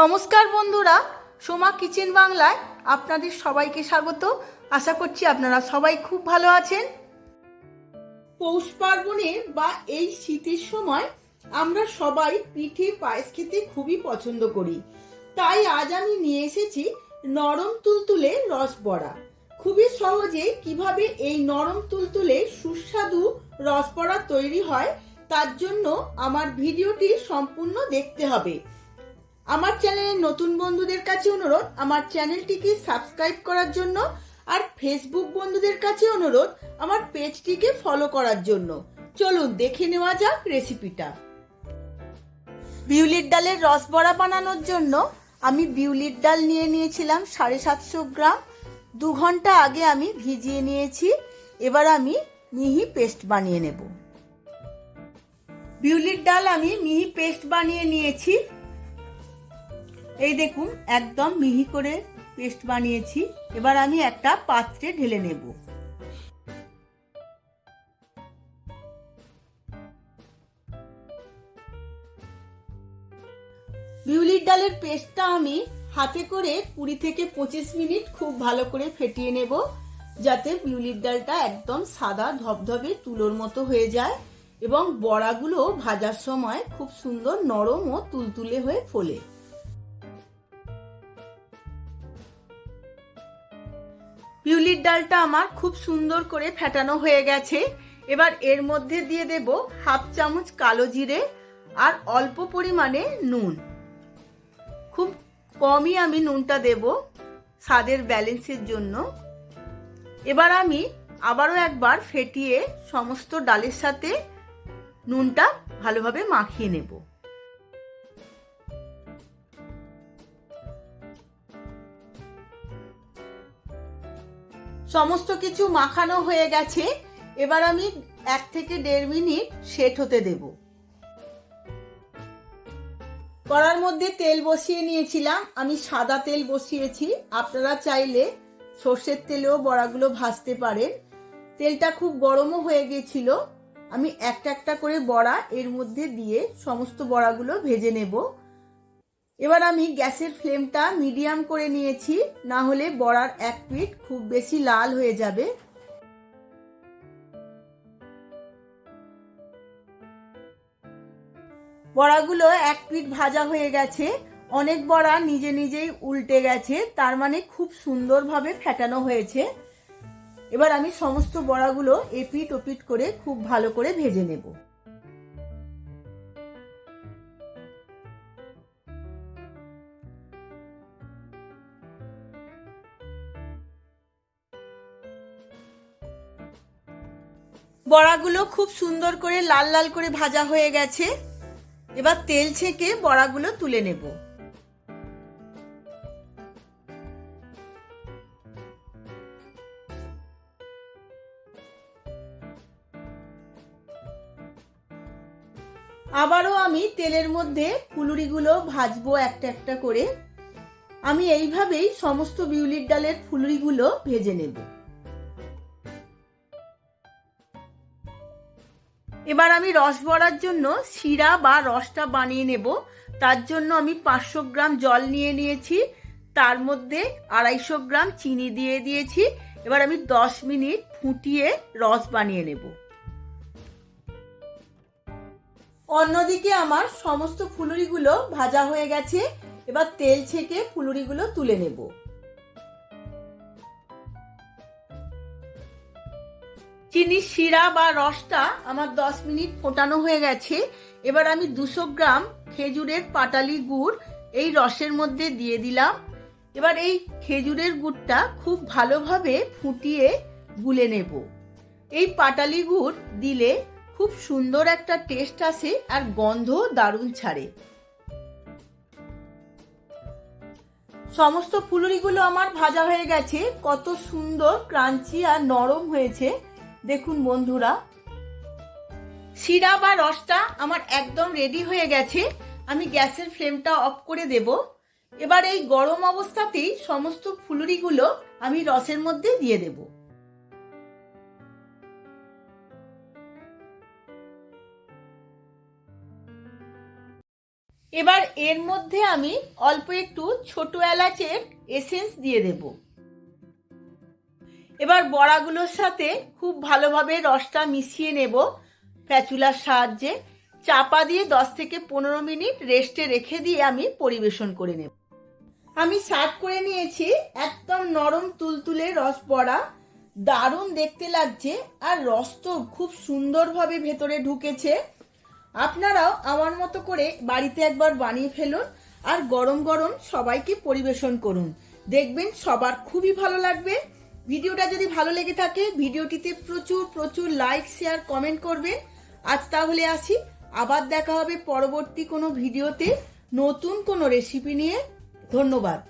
নমস্কার বন্ধুরা, সোমা কিচেন বাংলায় আপনাদের সবাইকে স্বাগত। আশা করছি আপনারা সবাই খুব ভালো আছেন। পৌষ পার্বণে বা এই শীতের সময় আমরা সবাই পিঠে পায়েস খেতে খুবই পছন্দ করি। তাই আজ আমি নিয়ে এসেছি নরম তুলতুলে রস বড়া। খুবই সহজে কীভাবে এই নরম তুলতুলে সুস্বাদু রস বড়া তৈরি হয়, তার জন্য আমার ভিডিওটি সম্পূর্ণ দেখতে হবে। আমার চ্যানেলের নতুন বন্ধুদের কাছে অনুরোধ, আমার চ্যানেলটিকে সাবস্ক্রাইব করার জন্য আর ফেসবুক বন্ধুদের কাছে অনুরোধ, আমার পেজটিকে ফলো করার জন্য। চলুন, দেখে নেওয়া যাক রেসিপিটা। বিউলির ডালের রস বড়া বানানোর জন্য আমি বিউলির ডাল নিয়ে নিয়েছিলাম সাড়ে সাতশো গ্রাম। দু ঘণ্টা আগে আমি ভিজিয়ে নিয়েছি, এবার আমি মিহি পেস্ট বানিয়ে নেব। বিউলির ডাল আমি মিহি পেস্ট বানিয়ে নিয়েছি। এই দেখুন, একদম মিহি করে পেস্ট বানিয়েছি। এবার আমি একটা পাত্রে ঢেলে নেব। বিউলির ডালের পেস্টটা আমি হাতে করে কুড়ি থেকে পঁচিশ মিনিট খুব ভালো করে ফেটিয়ে নেব, যাতে বিউলির ডালটা একদম সাদা ধবধবে তুলোর মতো হয়ে যায় এবং বড়াগুলো ভাজার সময় খুব সুন্দর নরম ও তুলতুলে হয়ে ফোলে। ডালটা আমার খুব সুন্দর করে ফেটানো হয়ে গেছে। এবার এর মধ্যে দিয়ে দেব হাফ চামচ কালো জিরে আর অল্প পরিমাণে নুন। খুব কমই আমি নুনটা দেব স্বাদের ব্যালেন্সের জন্য। এবার আমি আবারও একবার ফেটিয়ে সমস্ত ডালের সাথে নুনটা ভালোভাবে মাখিয়ে নেব। সমস্ত কিছু মাখানো হয়ে গেছে। এবার আমি এক থেকে দেড় মিনিট সেট হতে দেব। কড়ার মধ্যে তেল বসিয়ে নিয়েছিলাম। আমি সাদা তেল বসিয়েছি। আপনারা চাইলে সর্ষের তেলেও বড়াগুলো ভাজতে পারেন। তেলটা খুব গরমও হয়ে গেছিল আমি একটা একটা করে বড়া এর মধ্যে দিয়ে সমস্ত বড়াগুলো ভেজে নেব। এবার আমি গ্যাসের ফ্লেমটা মিডিয়াম করে নিয়েছি, না হলে বড়ার এক পিঠ খুব বেশি লাল হয়ে যাবে। বড়াগুলো এক পিঠ ভাজা হয়ে গেছে। অনেক বড়া নিজে নিজেই উল্টে গেছে, তার মানে খুব সুন্দরভাবে ফেটানো হয়েছে। এবার আমি সমস্ত বড়াগুলো এপিট ওপিট করে খুব ভালো করে ভেজে নেব। বড়াগুলো খুব সুন্দর করে লাল লাল করে ভাজা হয়ে গেছে। এবার তেল ছেঁকে বড়াগুলো তুলে নেব। আবারও আমি তেলের মধ্যে ফুলুরিগুলো ভাজবো একটা একটা করে। আমি এইভাবেই সমস্ত বিউলির ডালের ফুলুরিগুলো ভেজে নেব। এবার আমি রস বড়ার জন্য শিরা বা রসটা বানিয়ে নেব। তার জন্য আমি পাঁচশো গ্রাম জল নিয়ে নিয়েছি। তার মধ্যে আড়াইশো গ্রাম চিনি দিয়ে দিয়েছি। এবার আমি দশ মিনিট ফুটিয়ে রস বানিয়ে নেব। অন্যদিকে আমার সমস্ত ফুলুরিগুলো ভাজা হয়ে গেছে। এবার তেল ছেঁকে ফুলুরিগুলো তুলে নেব। চিনির শিরা বা রসটা আমার দশ মিনিট ফোটানো হয়ে গেছে। এবার আমি দুশো গ্রাম খেজুরের পাটালি গুড় এই রসের মধ্যে দিয়ে দিলাম। এবার এই খেজুরের গুড়টা খুব ভালোভাবে ফুটিয়ে গুলে নেব। এই পাটালি গুড় দিলে খুব সুন্দর একটা টেস্ট আসে আর গন্ধ দারুণ ছাড়ে। সমস্ত ফুলুরিগুলো আমার ভাজা হয়ে গেছে। কত সুন্দর, ক্রাঞ্চি আর নরম হয়েছে। দেখুন বন্ধুরা। শিরা বা রসটা আমার একদম রেডি হয়ে গেছে। আমি গ্যাসের ফ্লেমটা অফ করে দেব। এবার এই গরম অবস্থাতেই সমস্ত ফুলুরিগুলো আমি রসের মধ্যে দিয়ে দেব। এবার এর মধ্যে আমি অল্প একটু ছোট এলাচের এসেন্স দিয়ে দেব। এবার বড়াগুলোর সাথে খুব ভালোভাবে রসটা মিশিয়ে নেব প্যাচুলার সাহায্যে। চাপা দিয়ে দশ থেকে পনেরো মিনিট রেস্টে রেখে দিয়ে আমি পরিবেশন করে নেব। আমি সার্ভ করে নিয়েছি একদম নরম তুলতুলে রস বড়া। দারুণ দেখতে লাগছে আর রস তো খুব সুন্দরভাবে ভেতরে ঢুকেছে। আপনারাও আমার মতো করে বাড়িতে একবার বানিয়ে ফেলুন আর গরম গরম সবাইকে পরিবেশন করুন। দেখবেন সবার খুবই ভালো লাগবে। ভিডিওটা যদি ভালো লেগে থাকে, ভিডিওটিতে প্রচুর প্রচুর লাইক শেয়ার কমেন্ট করবেন আজ তাহলে আসি। আবার দেখা হবে পরবর্তী কোনো ভিডিওতে নতুন কোনো রেসিপি নিয়ে। ধন্যবাদ।